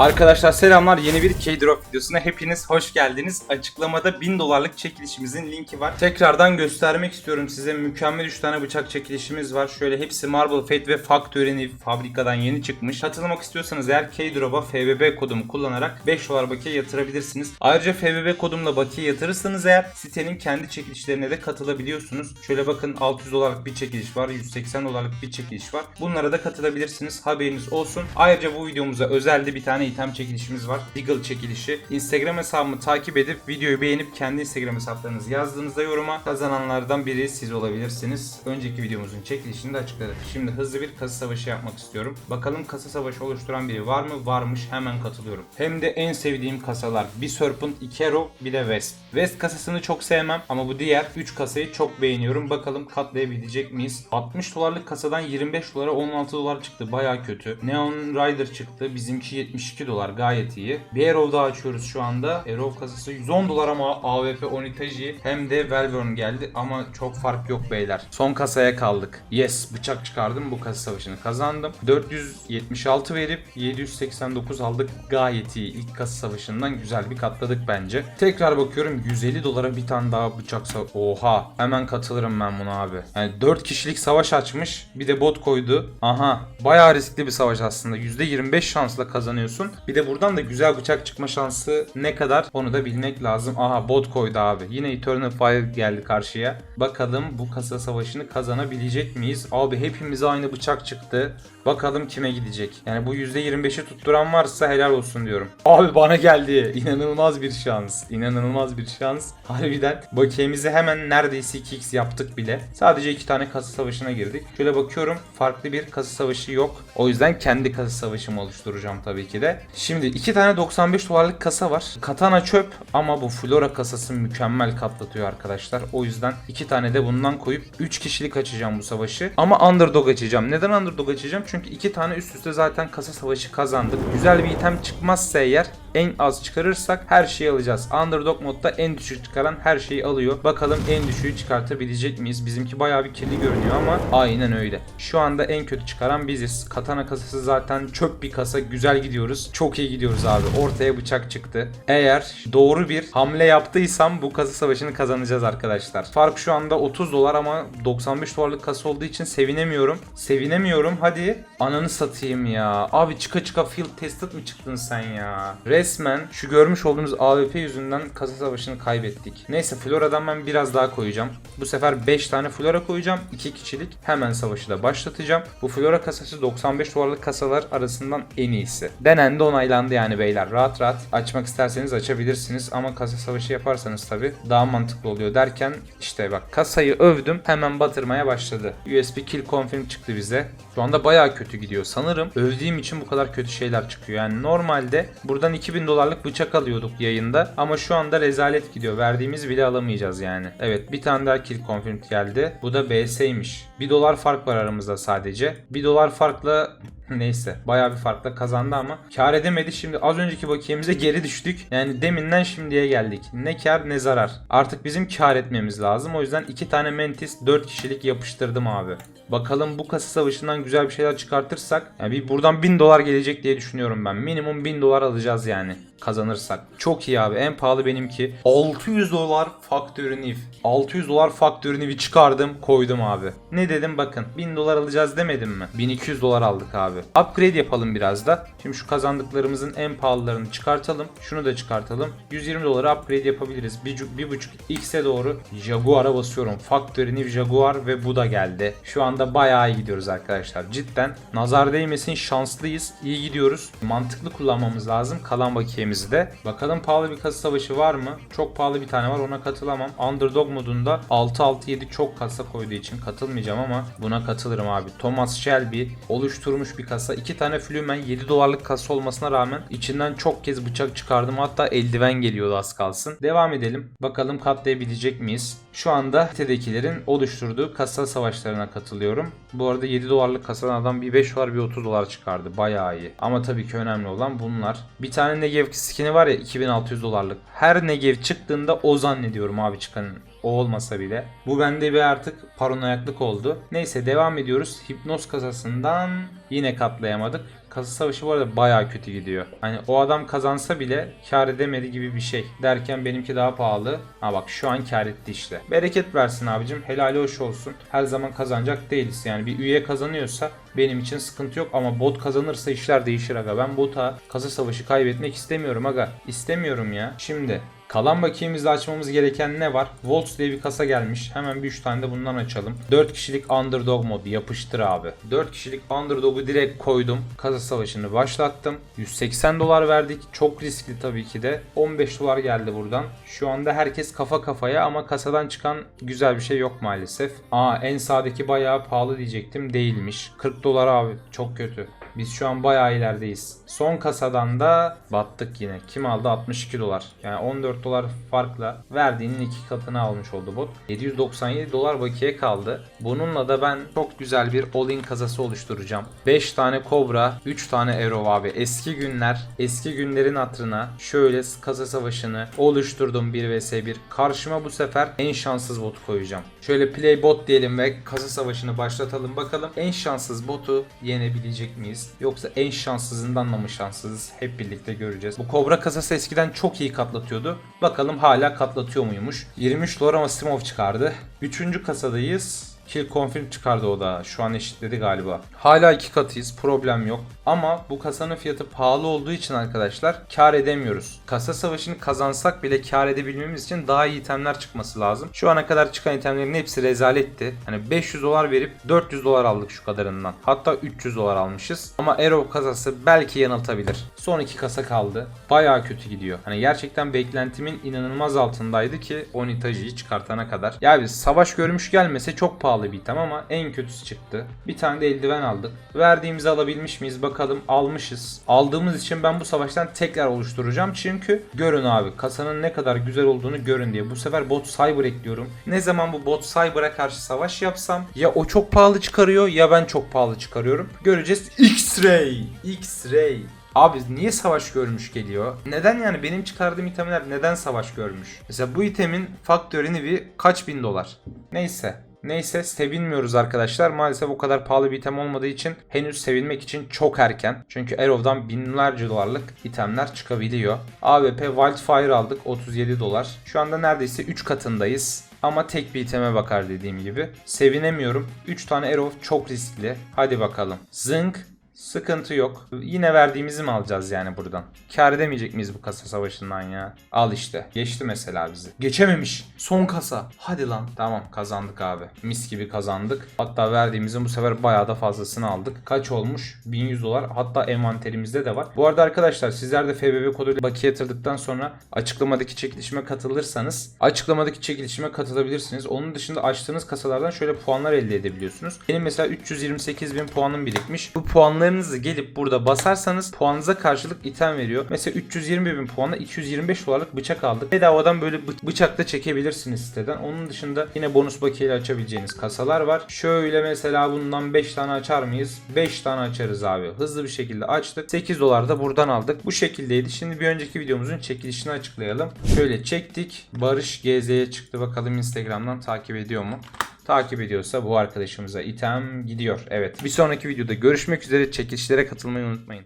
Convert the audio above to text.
Arkadaşlar selamlar. Yeni bir K-Drop videosuna hepiniz hoş geldiniz. Açıklamada 1000 dolarlık çekilişimizin linki var. Tekrardan göstermek istiyorum size. Mükemmel 3 tane bıçak çekilişimiz var. Şöyle hepsi Marble Fate ve Factory'nin fabrikadan yeni çıkmış. Katılmak istiyorsanız eğer K-Drop'a FBB kodumu kullanarak 5 dolar bakiye yatırabilirsiniz. Ayrıca FBB kodumla bakiye yatırırsanız eğer sitenin kendi çekilişlerine de katılabiliyorsunuz. Şöyle bakın 600 dolarlık bir çekiliş var. 180 dolarlık bir çekiliş var. Bunlara da katılabilirsiniz. Haberiniz olsun. Ayrıca bu videomuza özelde bir tane item çekilişimiz var. Deagle çekilişi. Instagram hesabımı takip edip videoyu beğenip kendi Instagram hesaplarınızı yazdığınızda yoruma kazananlardan biri siz olabilirsiniz. Önceki videomuzun çekilişini de açıkladık. Şimdi hızlı bir kasa savaşı yapmak istiyorum. Bakalım kasa savaşı oluşturan biri var mı? Varmış. Hemen katılıyorum. Hem de en sevdiğim kasalar. Bir Serpent, iki Hero, bir de West. West kasasını çok sevmem ama bu diğer 3 kasayı çok beğeniyorum. Bakalım katlayabilecek miyiz? 60 dolarlık kasadan 25 dolara 16 dolar çıktı. Baya kötü. Neon Rider çıktı. Bizimki 72 dolar gayet iyi. Bir Arrow açıyoruz şu anda. Arrow kasası 110 dolar ama AWP Onitaji hem de Velvern geldi ama çok fark yok beyler. Son kasaya kaldık. Yes bıçak çıkardım bu kasa savaşını kazandım. 476 verip 789 aldık. Gayet iyi. İlk kasa savaşından güzel bir katladık bence. Tekrar bakıyorum 150 dolara bir tane daha bıçak Oha hemen katılırım ben buna abi. Yani 4 kişilik savaş açmış. Bir de bot koydu. Aha bayağı riskli bir savaş aslında. %25 şansla kazanıyorsun. Bir de buradan da güzel bıçak çıkma şansı ne kadar onu da bilmek lazım. Aha bot koydu abi. Yine Eternal Fire geldi karşıya. Bakalım bu kasa savaşını kazanabilecek miyiz? Abi hepimize aynı bıçak çıktı. Bakalım kime gidecek. Yani bu %25'i tutturan varsa helal olsun diyorum. Abi bana geldi. İnanılmaz bir şans. İnanılmaz bir şans. Harbiden bakiyemizi hemen neredeyse 2x yaptık bile. Sadece iki tane kasa savaşına girdik. Şöyle bakıyorum farklı bir kasa savaşı yok. O yüzden kendi kasa savaşımı oluşturacağım tabii ki de. Şimdi iki tane 95 dolarlık kasa var. Katana çöp ama bu Flora kasası mükemmel katlatıyor arkadaşlar. O yüzden iki tane de bundan koyup 3 kişilik açacağım bu savaşı. Ama underdog açacağım. Neden underdog açacağım? Çünkü iki tane üst üste zaten kasa savaşı kazandık. Güzel bir item çıkmazsa eğer en az çıkarırsak her şeyi alacağız. Underdog modda en düşük çıkaran her şeyi alıyor. Bakalım en düşüğü çıkartabilecek miyiz? Bizimki bayağı bir kirli görünüyor ama aynen öyle. Şu anda en kötü çıkaran biziz. Katana kasası zaten çöp bir kasa. Güzel gidiyoruz. Çok iyi gidiyoruz abi. Ortaya bıçak çıktı. Eğer doğru bir hamle yaptıysam bu kasa savaşını kazanacağız arkadaşlar. Fark şu anda 30 dolar ama 95 dolarlık kasa olduğu için sevinemiyorum. Sevinemiyorum. Hadi ananı satayım ya. Abi çıka çıka field tested mi çıktın sen ya? Resmen şu görmüş olduğunuz AWP yüzünden kasa savaşını kaybettik. Neyse Flora'dan ben biraz daha koyacağım. Bu sefer 5 tane Flora koyacağım. 2 kişilik. Hemen savaşı da başlatacağım. Bu Flora kasası 95 dolarlık kasalar arasından en iyisi. Denendi onaylandı yani beyler. Rahat rahat açmak isterseniz açabilirsiniz. Ama kasa savaşı yaparsanız tabi daha mantıklı oluyor derken işte bak kasayı övdüm hemen batırmaya başladı. USB kill confirm çıktı bize. Şu anda baya kötü gidiyor. Sanırım övdüğüm için bu kadar kötü şeyler çıkıyor. Yani normalde buradan 2000 dolarlık bıçak alıyorduk yayında. Ama şu anda rezalet gidiyor. Verdiğimiz bile alamayacağız yani. Evet bir tane daha kill confirm geldi. Bu da BS'ymiş. 1 dolar fark var aramızda sadece. 1 dolar farkla Neyse bayağı bir farkla kazandı ama kar edemedi. Şimdi az önceki bakiyemize geri düştük. Yani deminden şimdiye geldik. Ne kar ne zarar. Artık bizim kar etmemiz lazım. O yüzden iki tane Mentis 4 kişilik yapıştırdım abi. Bakalım bu kasa savaşından güzel bir şeyler çıkartırsak yani bir buradan 1000 dolar gelecek diye düşünüyorum ben. Minimum 1000 dolar alacağız yani yani. Kazanırsak. Çok iyi abi. En pahalı benimki. 600 dolar Factory New. 600 dolar Factory New'i çıkardım koydum abi. Ne dedim bakın. 1000 dolar alacağız demedim mi? 1200 dolar aldık abi. Upgrade yapalım biraz da. Şimdi şu kazandıklarımızın en pahalılarını çıkartalım. Şunu da çıkartalım. 120 dolara upgrade yapabiliriz. 1.5 x'e doğru Jaguar'a basıyorum. Factory New Jaguar ve bu da geldi. Şu anda bayağı iyi gidiyoruz arkadaşlar. Cidden nazar değmesin şanslıyız. İyi gidiyoruz. Mantıklı kullanmamız lazım. Kalan bakiyemizi de. Bakalım pahalı bir kasa savaşı var mı? Çok pahalı bir tane var ona katılamam. Underdog modunda 6-6-7 çok kasa koyduğu için katılmayacağım ama buna katılırım abi. Thomas Shelby oluşturmuş bir kasa. 2 tane Flumen 7 dolarlık kasa olmasına rağmen içinden çok kez bıçak çıkardım. Hatta eldiven geliyordu az kalsın. Devam edelim. Bakalım katlayabilecek miyiz? Şu anda sitedekilerin oluşturduğu kasa savaşlarına katılıyorum. Bu arada 7 dolarlık kasadan adam bir 5 dolar bir 30 dolar çıkardı. Bayağı iyi. Ama tabii ki önemli olan bunlar. Bir tane Negev skin'i var ya 2600 dolarlık. Her Negev çıktığında o zannediyorum abi çıkanın. O olmasa bile. Bu bende bir artık paranoyaklık oldu. Neyse devam ediyoruz. Hipnoz kasasından yine katlayamadık. Kasa savaşı bu arada baya kötü gidiyor. Hani o adam kazansa bile kar edemedi gibi bir şey. Derken benimki daha pahalı. Ha bak şu an kar etti işte. Bereket versin abicim. Helali hoş olsun. Her zaman kazanacak değiliz. Yani bir üye kazanıyorsa benim için sıkıntı yok ama bot kazanırsa işler değişir aga. Ben bota kasa savaşı kaybetmek istemiyorum aga. İstemiyorum ya. Şimdi Kalan bakiyemizde açmamız gereken ne var? Volts diye bir kasa gelmiş. Hemen bir 3 tane de bundan açalım. 4 kişilik underdog modu yapıştır abi. 4 kişilik underdog'u direkt koydum. Kasa savaşını başlattım. 180 dolar verdik. Çok riskli tabii ki de. 15 dolar geldi buradan. Şu anda herkes kafa kafaya ama kasadan çıkan güzel bir şey yok maalesef. Aa en sağdaki bayağı pahalı diyecektim. Değilmiş. 40 dolar abi. Çok kötü. Biz şu an bayağı ilerideyiz. Son kasadan da battık yine. Kim aldı? 62 dolar. Yani 14 dolar farkla verdiğinin iki katını almış oldu bot. 797 dolar bakiye kaldı. Bununla da ben çok güzel bir all-in kasası oluşturacağım. 5 tane Cobra, 3 tane Arrow abi. Eski günler, eski günlerin hatırına şöyle kasa savaşını oluşturdum 1 vs 1. Karşıma bu sefer en şanssız botu koyacağım. Şöyle play bot diyelim ve kasa savaşını başlatalım bakalım. En şanssız botu yenebilecek miyiz? Yoksa en şanssızından da mı şanssızız? Hep birlikte göreceğiz. Bu Cobra kasası eskiden çok iyi katlatıyordu. Bakalım hala katlatıyor muymuş? 23 dolar ama Simov çıkardı. Üçüncü kasadayız. Kill confirm çıkardı o da. Şu an eşitledi galiba. Hala iki katıyız. Problem yok. Ama bu kasanın fiyatı pahalı olduğu için arkadaşlar kar edemiyoruz. Kasa savaşını kazansak bile kar edebilmemiz için daha iyi itemler çıkması lazım. Şu ana kadar çıkan itemlerin hepsi rezaletti. Hani 500 dolar verip 400 dolar aldık şu kadarından. Hatta 300 dolar almışız. Ama Arrow kasası belki yanıltabilir. Son iki kasa kaldı. Bayağı kötü gidiyor. Hani gerçekten beklentimin inanılmaz altındaydı ki Onitaji'yi çıkartana kadar. Ya biz savaş görmüş gelmese çok pahalı bir item ama en kötüsü çıktı. Bir tane de eldiven aldık. Verdiğimizi alabilmiş miyiz bakalım almışız. Aldığımız için ben bu savaştan tekrar oluşturacağım. Çünkü görün abi kasanın ne kadar güzel olduğunu görün diye. Bu sefer bot cyber ekliyorum. Ne zaman bu bot cyber'a karşı savaş yapsam ya o çok pahalı çıkarıyor ya ben çok pahalı çıkarıyorum. Göreceğiz. X-Ray. X-Ray. Abi niye savaş görmüş geliyor? Neden yani benim çıkardığım itemler neden savaş görmüş? Mesela bu itemin faktörünü bir kaç bin dolar? Neyse. Neyse sevinmiyoruz arkadaşlar. Maalesef o kadar pahalı bir item olmadığı için henüz sevinmek için çok erken. Çünkü Arrow'dan binlerce dolarlık itemler çıkabiliyor. AWP Wildfire aldık 37 dolar. Şu anda neredeyse 3 katındayız. Ama tek bir iteme bakar dediğim gibi. Sevinemiyorum. 3 tane Arrow çok riskli. Hadi bakalım. Zınk Sıkıntı yok. Yine verdiğimizi mi alacağız yani buradan? Kar edemeyecek miyiz bu kasa savaşından ya? Al işte. Geçti mesela bizi. Geçememiş. Son kasa. Hadi lan. Tamam kazandık abi. Mis gibi kazandık. Hatta verdiğimizin bu sefer bayağı da fazlasını aldık. Kaç olmuş? 1100 dolar. Hatta envanterimizde de var. Bu arada arkadaşlar sizler de FBB koduyla bakiye yatırdıktan sonra açıklamadaki çekilişime katılırsanız açıklamadaki çekilişime katılabilirsiniz. Onun dışında açtığınız kasalardan şöyle puanlar elde edebiliyorsunuz. Benim mesela 328 bin puanım birikmiş. Bu puanları puanlarınızı gelip burada basarsanız puanınıza karşılık item veriyor. Mesela 320 bin puanla 225 dolarlık bıçak aldık. Bedavadan böyle bı- çekebilirsiniz siteden. Onun dışında yine bonus bakiyeyle açabileceğiniz kasalar var. Şöyle mesela bundan 5 tane açar mıyız? 5 tane açarız abi. Hızlı bir şekilde açtık. 8 dolar da buradan aldık. Bu şekildeydi. Şimdi bir önceki videomuzun çekilişini açıklayalım. Şöyle çektik. Barış GZ'ye çıktı. Bakalım Instagram'dan takip ediyor mu? Takip ediyorsa bu arkadaşımıza item gidiyor. Evet. Bir sonraki videoda görüşmek üzere. Çekilişlere katılmayı unutmayın.